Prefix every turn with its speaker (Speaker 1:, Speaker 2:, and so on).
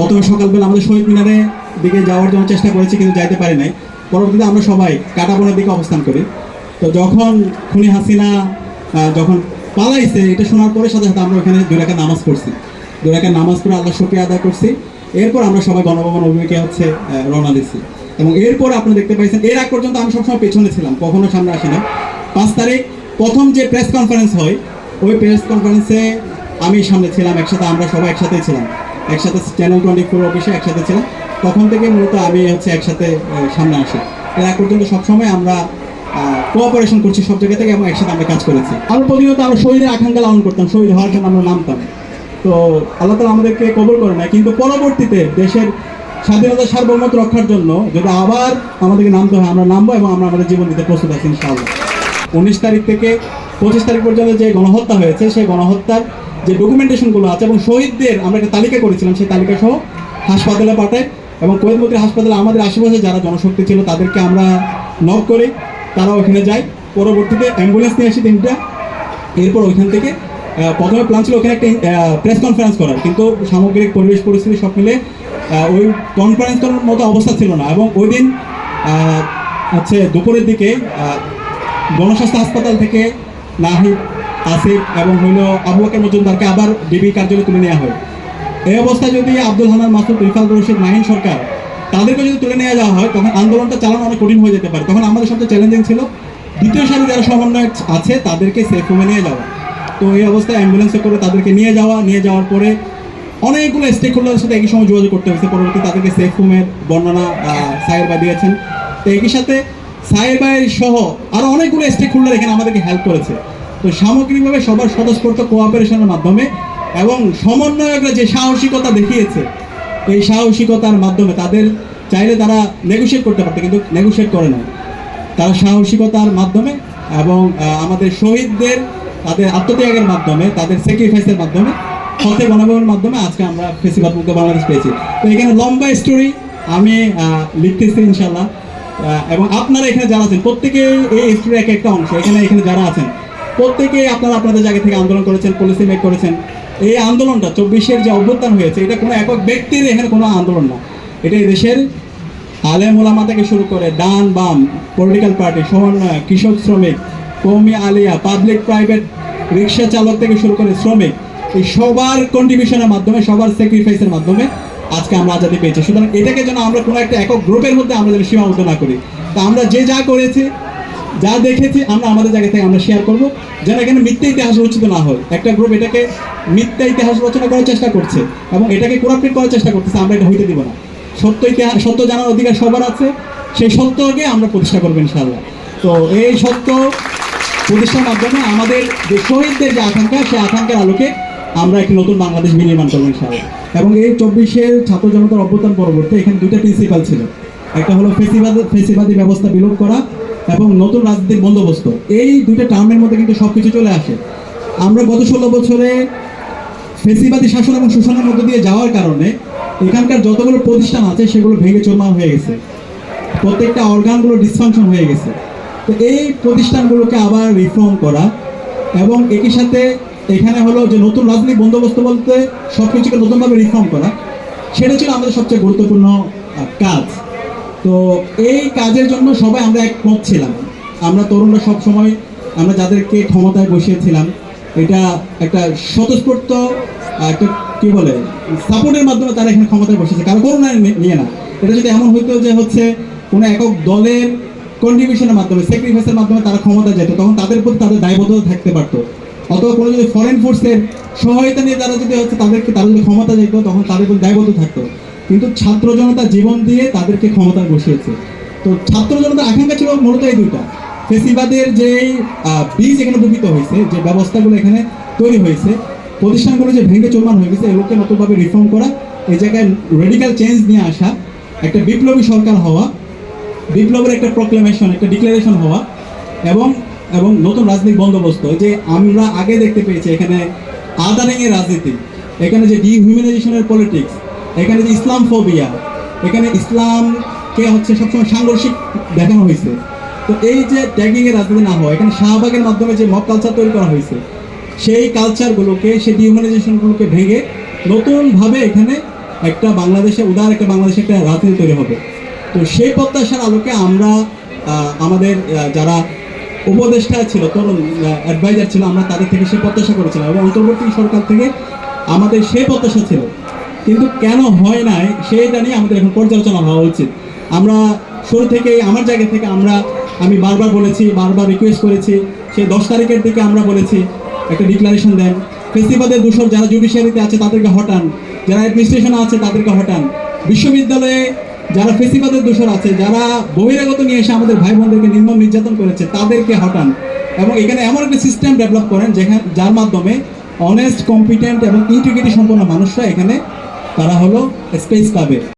Speaker 1: প্রথমে সকালবেলা আমাদের শহীদ মিনারে দিকে যাওয়ার জন্য চেষ্টা করেছি, কিন্তু যাইতে পারি নাই। পরবর্তীতে আমরা সবাই কাটাবনের দিকে অবস্থান করি। তো যখন খুনি হাসিনা যখন পালাইছে, এটা শোনার পরে সাথে সাথে আমরা ওখানে দুই রাখা নামাজ পড়ছি। দুই রাখা নামাজ পড়ে আল্লাহ শুক্রিয়া আদায় করছি। এরপর আমরা সবাই গণভবন অভিমুখে হচ্ছে রওনা দিচ্ছি। এবং এরপর আপনি দেখতে পাইছেন, এর আগ পর্যন্ত আমি সবসময় পেছনে ছিলাম, কখনো সামনে আসি না পাঁচ তারিখ, প্রথম যে প্রেস কনফারেন্স হয়, ওই প্রেস কনফারেন্সে আমি সামনে ছিলাম, একসাথে আমরা সবাই একসাথেই ছিলাম। একসাথে চ্যানেল টোয়েন্টি ফোর অফিসে একসাথে ছিলাম। তখন থেকে মূলত আমি হচ্ছে একসাথে সামনে আসি। এর পর্যন্ত সবসময় আমরা কোঅপারেশন করছি সব জায়গা থেকে এবং একসাথে আমরা কাজ করেছি। আমরা প্রতিনিয়ত আমরা শহীদের আকাঙ্ক্ষা লালন করতাম, শহীদ হওয়ার জন্য আমরা নামতাম। তো আল্লাহ তালা আমাদেরকে কবল করে না কিন্তু পরবর্তীতে দেশের স্বাধীনতা সার্বভৌমত্ব রক্ষার জন্য যদি আবার আমাদেরকে নামতে হয়, আমরা নামবো এবং আমরা আমাদের জীবন দিতে প্রস্তুত আছি ইনশাআল্লাহ। উনিশ তারিখ থেকে পঁচিশ তারিখ পর্যন্ত যে গণহত্যা হয়েছে, সেই গণহত্যার যে ডকুমেন্টেশনগুলো আছে এবং শহীদদের আমরা একটা তালিকা করেছিলাম, সেই তালিকা সহ হাসপাতালে পাঠাই এবং কোয়েলমন্ত্রী হাসপাতালে আমাদের আশেপাশে যারা জনশক্তি ছিল তাদেরকে আমরা নক করি তারা ওখানে যায়। পরবর্তীতে অ্যাম্বুলেন্স নিয়ে আসি তিনটা। এরপর ওইখান থেকে প্রথমে প্ল্যান ছিল ওখানে একটা প্রেস কনফারেন্স করার। কিন্তু সামগ্রিক পরিবেশ, পরিস্থিতি সব মিলে ওই কনফারেন্স করার মতো অবস্থা ছিল না এবং ওই দিন হচ্ছে দুপুরের দিকে গণস্বাস্থ্য হাসপাতাল থেকে নাহিদ আসিফ এবং হইল আবু বকর মজুমদারকে আবার ডিবি কার্যালয়ে তুলে নেওয়া হয়। এই অবস্থায় যদি আব্দুল হানান মাসুদ রিফাল রশিদ, মাহিন সরকার তাদেরকে যদি তুলে নেওয়া যাওয়া হয়, তখন আন্দোলনটা চালানো অনেক কঠিন হয়ে যেতে পারে। তখন আমাদের সবচেয়ে চ্যালেঞ্জিং ছিল দ্বিতীয় সারি যারা সমন্বয় আছে, তাদেরকে সেফ হোমে নিয়ে যাওয়া। তো এই অবস্থায় অ্যাম্বুলেন্সে করে তাদেরকে নিয়ে যাওয়া, নিয়ে যাওয়ার পরে অনেকগুলো স্টেক হোল্ডারের সাথে একই সময় যোগাযোগ করতে হয়েছে। পরবর্তী তাদেরকে সেফ হোমের বর্ণনা সাহের বা দিয়েছেন। তো একই সাথে ভাইয়ের সহ আরও অনেকগুলো স্টেক হোল্ডার এখানে আমাদেরকে হেল্প করেছে। তো সামগ্রিকভাবে সবার স্বতঃস্ফূর্ত কোঅপারেশনের মাধ্যমে এবং সমন্বয়করা যে সাহসিকতা দেখিয়েছে, এই সাহসিকতার মাধ্যমে তাদের চাইলে তারা নেগোশিয়েট করতে পারতো, কিন্তু নেগোশিয়েট করে না তারা সাহসিকতার মাধ্যমে এবং আমাদের শহীদদের, তাদের আত্মত্যাগের মাধ্যমে, তাদের স্যাক্রিফাইসের মাধ্যমে, পথে গণভবনের মাধ্যমে আজকে আমরা ফেসিবাদ মুক্ত বাংলাদেশ পেয়েছি। তো এখানে লম্বা স্টোরি আমি লিখতেছি ইনশাল্লাহ এবং আপনারা এখানে যারা আছেন, প্রত্যেকে এই স্টোরি এক একটা অংশ, এখানে এখানে যারা আছেন, প্রত্যেকে আপনারা আপনাদের জায়গা থেকে আন্দোলন করেছেন পলিসি মেক করেছেন। এই আন্দোলনটা চব্বিশের যে অভ্যুত্থান হয়েছে, এটা কোনো একক ব্যক্তির এখানে কোনো আন্দোলন না। এটা এই দেশের আলেম ওলামা থেকে শুরু করে ডান বাম পলিটিক্যাল পার্টি সমন্বয় কৃষক শ্রমিক, কৌমি আলিয়া পাবলিক প্রাইভেট রিক্সা চালক থেকে শুরু করে শ্রমিক, এই সবার কন্ট্রিবিউশনের মাধ্যমে, সবার স্যাক্রিফাইসের মাধ্যমে আজকে আমরা আজাদি পেয়েছি। সুতরাং এটাকে যেন আমরা কোনো একটা একক গ্রুপের মধ্যে আমরা যেন সীমাবদ্ধ না করি। তা আমরা যে যা করেছি, যা দেখেছি, আমরা আমাদের জায়গা থেকে আমরা শেয়ার করব। যেন এখানে মিথ্যা ইতিহাস রচিত না হয়। একটা গ্রুপ এটাকে মিথ্যা ইতিহাস রচনা করার চেষ্টা করছে এবং এটাকে কোরাপ্টেড করার চেষ্টা করতেছে, আমরা এটা হইতে দিব না। সত্য ইতিহাস সত্য জানার অধিকার সবার আছে। সেই সত্যকে আমরা প্রতিষ্ঠা করব ইনশাআল্লাহ। তো এই সত্য প্রতিষ্ঠার মাধ্যমে আমাদের যে শহীদদের যে আকাঙ্ক্ষা, সেই আকাঙ্ক্ষার আলোকে আমরা একটি নতুন বাংলাদেশ বিনির্মাণ করব ইনশাআল্লাহ। এবং এই চব্বিশের ছাত্র জনতার অভ্যুত্থান পরবর্তী এখানে দুটো প্রিন্সিপাল ছিল। একটা হলো ফেসিবাদ, ফেসিবাদী ব্যবস্থা বিলোপ করা এবং নতুন রাজনৈতিক বন্দোবস্ত। এই দুইটা টার্মের মধ্যে কিন্তু সব কিছু চলে আসে। আমরা গত ষোলো বছরে ফেসিবাদী শাসন এবং শোষণের মধ্যে দিয়ে যাওয়ার কারণে এখানকার যতগুলো প্রতিষ্ঠান আছে সেগুলো ভেঙে চোরমার হয়ে গেছে। প্রত্যেকটা অর্গানগুলো ডিসফাংশন হয়ে গেছে। তো এই প্রতিষ্ঠানগুলোকে আবার রিফর্ম করা এবং একই সাথে এখানে হলো যে নতুন রাজনৈতিক বন্দোবস্ত বলতে সব কিছুকে নতুনভাবে রিফর্ম করা, সেটা ছিল আমাদের সবচেয়ে গুরুত্বপূর্ণ কাজ। তো এই কাজের জন্য সবাই আমরা একমত ছিলাম। আমরা তরুণরা সব সময় আমরা যাদেরকে ক্ষমতায় বসিয়েছিলাম, এটা একটা স্বতঃস্ফূর্ত একটা কি বলে, সাপোর্টের মাধ্যমে তারা এখানে ক্ষমতায় বসেছে। কারও করোনা নিয়ে না। এটা যদি এমন হইতো যে হচ্ছে কোনো একক দলের কন্ট্রিবিউশনের মাধ্যমে স্যাক্রিফাইসের মাধ্যমে তারা ক্ষমতা যেত, তখন তাদের প্রতি তাদের দায়বদ্ধতা থাকতে পারতো। অথবা কোনো যদি ফরেন ফোর্সের সহায়তা নিয়ে তারা যদি হচ্ছে তাদেরকে তারা যদি ক্ষমতা যেত তখন তাদের প্রতি দায়বদ্ধ থাকতো। কিন্তু ছাত্র জনতা জীবন দিয়ে তাদেরকে ক্ষমতা বসিয়েছে। তো ছাত্র জনতার আকাঙ্ক্ষা ছিল মূলত এই দুইটা। ফেসিবাদের যে বীজ এখানে বপিত হয়েছে, যে ব্যবস্থাগুলো এখানে তৈরি হয়েছে, প্রতিষ্ঠানগুলো যে ভেঙে চলমান হয়ে গেছে, এগুলোকে নতুনভাবে রিফর্ম করা এই জায়গায় রেডিক্যাল চেঞ্জ নিয়ে আসা, একটা বিপ্লবী সরকার হওয়া, বিপ্লবের একটা প্রক্লেমেশন একটা ডিক্লারেশন হওয়া, এবং এবং নতুন রাজনৈতিক বন্দোবস্ত যে আমরা আগে দেখতে পেয়েছি এখানে আদারিংয়ের রাজনীতি, এখানে যে ডিহিউম্যানাইজেশনের পলিটিক্স এখানে যে ইসলাম ফোবিয়া এখানে ইসলামকে হচ্ছে সবসময় সাংঘর্ষিক দেখানো হয়েছে। তো এই যে ট্যাগিংয়ের রাজনীতি না হয় এখানে শাহবাগের মাধ্যমে যে মব কালচার তৈরি করা হয়েছে, সেই কালচারগুলোকে সেই ডিহিউম্যানাইজেশনগুলোকে ভেঙে নতুনভাবে এখানে একটা বাংলাদেশে উদার একটা বাংলাদেশে একটা রাজনীতি তৈরি হবে। তো সেই প্রত্যাশার আলোকে আমরা আমাদের যারা উপদেষ্টা ছিল, তরুণ অ্যাডভাইজার ছিল, আমরা তাদের থেকে সে প্রত্যাশা করেছিলাম এবং অন্তর্বর্তী সরকার থেকে আমাদের সে প্রত্যাশা ছিল। কিন্তু কেন হয় নাই সেইটা নিয়ে আমাদের এখন পর্যালোচনা হওয়া উচিত। আমরা শুরু থেকে আমার জায়গা থেকে আমরা, আমি বারবার বলেছি, বারবার রিকোয়েস্ট করেছি সেই দশ তারিখের দিকে আমরা বলেছি, একটা ডিক্লারেশন দেন। ফেস্টিভালের দূষণ যারা জুডিশিয়ারিতে আছে, তাদেরকে হটান। যারা অ্যাডমিনিস্ট্রেশনে আছে, তাদেরকে হটান। বিশ্ববিদ্যালয়ে যারা ফেসিবাদের দোষর আছে, যারা বহিরাগত নিয়ে এসে আমাদের ভাই বোনদেরকে নির্মম নির্যাতন করেছে, তাদেরকে হটান। এবং এখানে এমন একটা সিস্টেম ডেভেলপ করেন যেখানে যার মাধ্যমে অনেস্ট কম্পিটেন্ট এবং ইন্টিগ্রিটি সম্পন্ন মানুষরা এখানে তারা হলো স্পেস পাবে